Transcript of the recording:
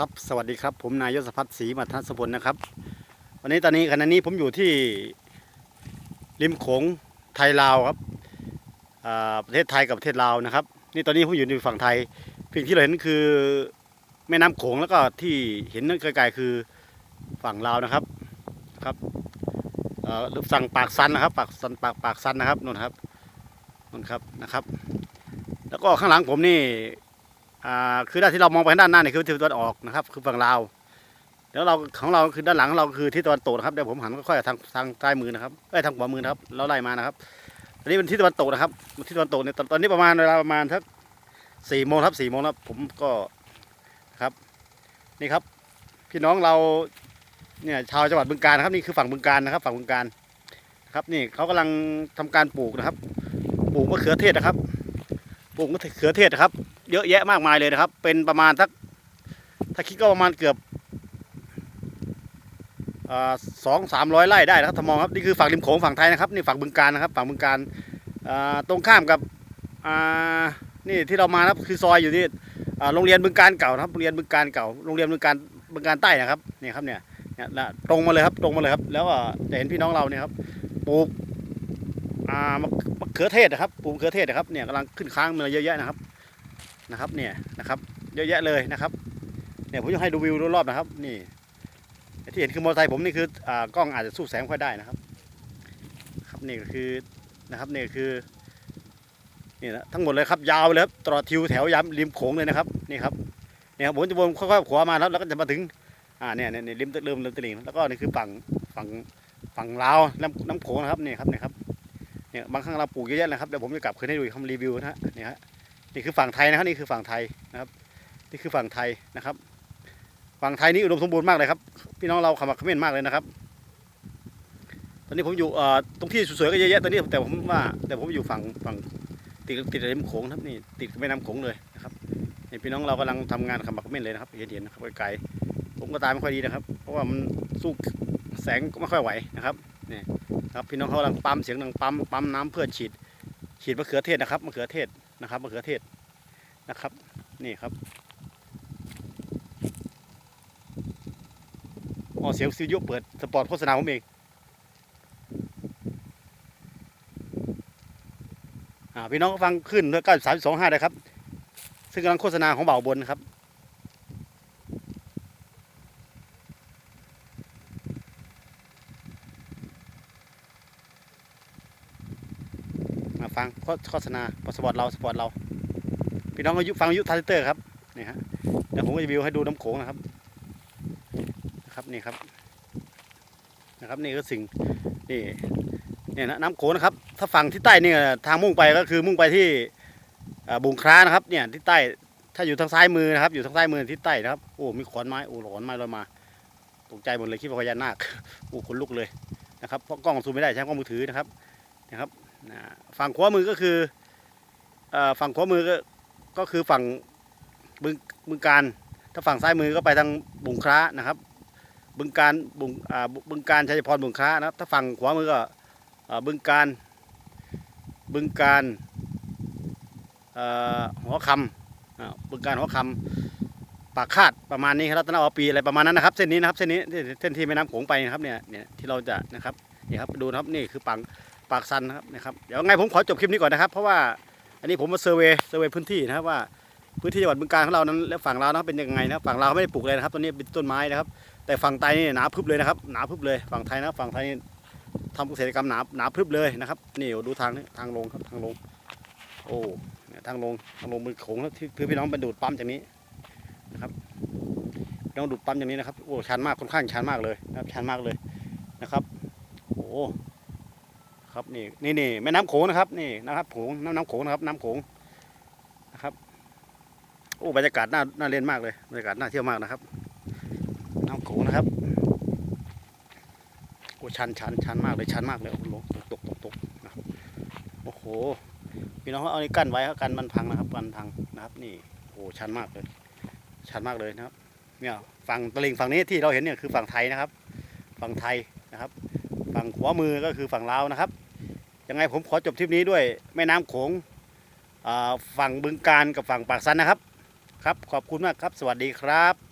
ครับสวัสดีครับ ผมนายยศพัฒน์ศรีมัทนสพลนะครับ วันนี้ตอนนี้ขณะนี้ผมอยู่ที่ริมโขงไทยลาวครับประเทศไทยกับประเทศลาวนะครับ นี่ตอนนี้ผมอยู่ในฝั่งไทยเพียงที่เราเห็นคือแม่น้ำโขงแล้วก็ที่เห็นนั่นไกลๆคือฝั่งลาวนะครับครับเอ่อสั่งปากซันนะครับปากซันปากปากซันนะครับนู่นครับนู่นครับนะครับ แล้วก็ข้างหลังผมนี่ คือด้านที่เรามองไปด้านหน้าเนี่ยคือทิศตะวันออกนะครับ คือฝั่งลาวแล้วเราของเราคือด้านหลังเราคือทิศตะวันตกนะครับเดี๋ยวผมหันค่อยๆทางทางใต้มือนะครับเอ้ยทางขวามือนะครับเราไล่มานะครับอันนี้เป็นทิศตะวันตกนะครับทิศตะวันตกเนี่ยตอนนี้ประมาณเวลาประมาณสักสี่โมงครับสี่โมงแล้วผมก็ครับนี่ครับ พี่น้องเราเนี่ยชาวจังหวัดบึงกาฬนะครับนี่คือฝั่งบึงกาฬนะครับ ฝั่งบึงกาฬครับนี่เขากำลังทำการปลูกนะครับ ปลูกมะเขือเทศนะครับ ปลูกมะเขือเทศนะครับ เยอะแยะมากมายเลยนะครับ เป็นประมาณสักถ้าคิดก็ประมาณเกือบสองสามร้อยไร่ได้นะครับทมองครับนี่คือฝั่งริมโขงฝั่งไทยนะครับนี่ฝั่งบึงการนะครับฝั่งบึงการตรงข้ามกับนี่ที่เรามานะครับคือซอยอยู่ที่โรงเรียนบึงการเก่านะครับโรงเรียนบึงการเก่าโรงเรียนบึงการบึงการใต้นะครับนี่ครับเนี่ยตรงมาเลยครับตรงมาเลยครับ แล้วจะเห็นพี่น้องเราเนี่ยครับปลูกมะมะเขือเทศนะครับปลูกมะเขือเทศนะครับเนี่ยกำลังขึ้นค้างมาเยอะแยะนะครับ นะครับเนี่ยนะครับเยอะแยะเลยนะครับเนี่ยผมจะให้ดูวิวรอบๆนะครับ นี่ที่เห็นคือมอเตอร์ไซค์ผมนี่คืออ่ากล้องอาจจะสู้แสงค่อยได้นะครับ ครับนี่ก็คือนะครับนี่คือนี่นะทั้งหมดเลยครับยาวเลยครับตลอดทิวแถวยามริมโขงเลยนะครับนี่ครับนี่ครับผมจะวนค่อยๆขวามาแล้วแล้วก็จะมาถึงอ่าเนี่ยเนี่ยเนี่ยริมตะลิมริมตลิ่งแล้วก็นี่คือฝั่งฝั่งฝั่งลาวน้ำน้ำโขงนะครับนี่ครับนี่ครับเนี่ยบางครั้งเราปลูกเยอะแยะเลยครับเดี๋ยวผมจะกลับคืนให้ดูคำรีวิวนะฮะนี่ฮะ นี่คือฝั่งไทยนะครับนี่คือฝั่งไทยนะครับ นี่คือฝั่งไทยนะครับ ฝั่งไทยนี่อุดมสมบูรณ์มากเลยครับ พี่น้องเราขมักเขม้นมากเลยนะครับ ตอนนี้ผมอยู่เอ่อตรงที่สวยๆก็เยอะแยะตอนนี้แต่ผมว่าแต่ผมอยู่ฝั่งฝั่งติดติดริมโขงนะครับนี่ติดแม่น้ำโขงเลยนะครับนี่พี่น้องเรากำลังทำงานขมักเขม้นเลยนะครับเห็นเห็นนะครับไกลๆผมก็ตามไม่ค่อยดีนะครับ เพราะว่ามันสู้แสงก็ไม่ค่อยไหวนะครับนี่ครับพี่น้องเขากำลังปั๊มเสียงดังปั๊มปั๊มน้ำเพื่อฉีดฉีดมะเขือเทศนะครับมะเขือเทศ นะครับมะเขือเทศนะครับ นี่ครับอ๋อเสียงซิวโยเปิดสปอร์ตโฆษณาผมเองอ่าพี่น้องก็ฟังขึ้นด้วยก้าสามสองห้าเลยครับ ซึ่งกำลังโฆษณาของเบาบนนะครับ ฟังโฆษณาสปอร์ตเราสปอร์ตเราพี่น้องอายุฟังอายุทาร์เตอร์ครับนี่ฮะเดี๋ยวผมจะวิวให้ดูน้ำโขงนะครับนะครับนี่ครับนะครับนี่ก็สิ่งนี่เนี่ยนะน้ำโขงนะครับ ถ้าฝั่งที่ใต้เนี่ยทางมุ่งไปก็คือมุ่งไปที่บุงคร้านะครับเนี่ยที่ใต้ถ้าอยู่ทางซ้ายมือนะครับ อยู่ทางซ้ายมือที่ใต้นะครับโอ้มีขอนไม้โอ้ขอนไม้ลอยมาตกใจหมดเลยคิดว่าพญานาคโอ้ขนลุกเลยนะครับเพราะกล้องซูมไม่ได้ใช้กล้องมือถือนะครับนะครับ อ่าฝั่งขวามือก็คืออฝั่งขวามือก็ก็คือฝั่งบึงบึงการ ถ้าฝั่งซ้ายมือก็ไปทางบุงคร้านะครับ บึงการบุงบึงการชัยพรบุงคร้านะครับ ถ้าฝั่งขวามือก็บึงการบึงการหัวคำบึงการหัวคำปากคาดประมาณนี้ครับรัตนวาปีอะไรประมาณนั้นนะครับ เส้นนี้นะครับเส้นนี้เส้นที่แม่น้ำโขงไปนะครับเนี่ยเนี่ยที่เราจะนะครับนี่ครับดูนะครับนี่คือปาก ปากซันนะครับนะครับเดี๋ยวไงผมขอจบคลิปนี้ก่อนนะครับ เพราะว่าอันนี้ผมมาเซอร์เวย์เซอร์เวย์พื้นที่นะครับว่าพื้นที่จังหวัดบึงกาฬของเรานั้นและฝั่งเราวนะเป็นยังไงนะฝั่งเราวไม่ได้ปลูกเลยนะครับตอนนี้เป็นต้นไม้นะครับ แต่ฝั่งไทยนี่หนาพึบเลยนะครับหนาพึบเลยฝั่งไทยนะฝั่งไทยนี่ทำเกษตรกรรมหนาหนาพึบเลยนะครับนี่ดูทางนี่ทางลงครับทางลง โอ้เนี่ยทางลงทางลงมือโขงที่คือพี่น้องไปดูดปั๊มจากนี้นะครับพี่น้องดูดปั๊มอย่างนี้นะครับโอ้ชันมากค่อนข้างชันมากเลยนะครับชันมากเลยนะครับโอ้ ครับนี่นี่นี่แม่น้ำโขงนะครับนี่นะครับโขงน้ำน้ำโขงนะครับน้ำโขงนะครับโอ้บรรยากาศน่าน่าเล่นมากเลยบรรยากาศน่าเที่ยวมากนะครับ น้ำโขงนะครับโอ้ชันชันชันมากเลยชันมากเลยโอ้โหตกตกตกตกนะครับโอ้โหพี่น้องเขาเอานี่กั้นไว้ครับกันมันพังนะครับกันพังนะครับ นี่โอ้ชันมากเลย ชันมากเลยนะครับเนี่ยฝั่งตะลิงฝั่งนี้ที่เราเห็นเนี่ยคือฝั่งไทยนะครับ ฝั่งไทยนะครับ ฝั่งขวามือก็คือฝั่งลาวนะครับ ยังไงผมขอจบทริปนี้ด้วยแม่น้ำโขงฝั่งบึงการกับฝั่งปากซันนะครับ ครับขอบคุณมากครับ สวัสดีครับ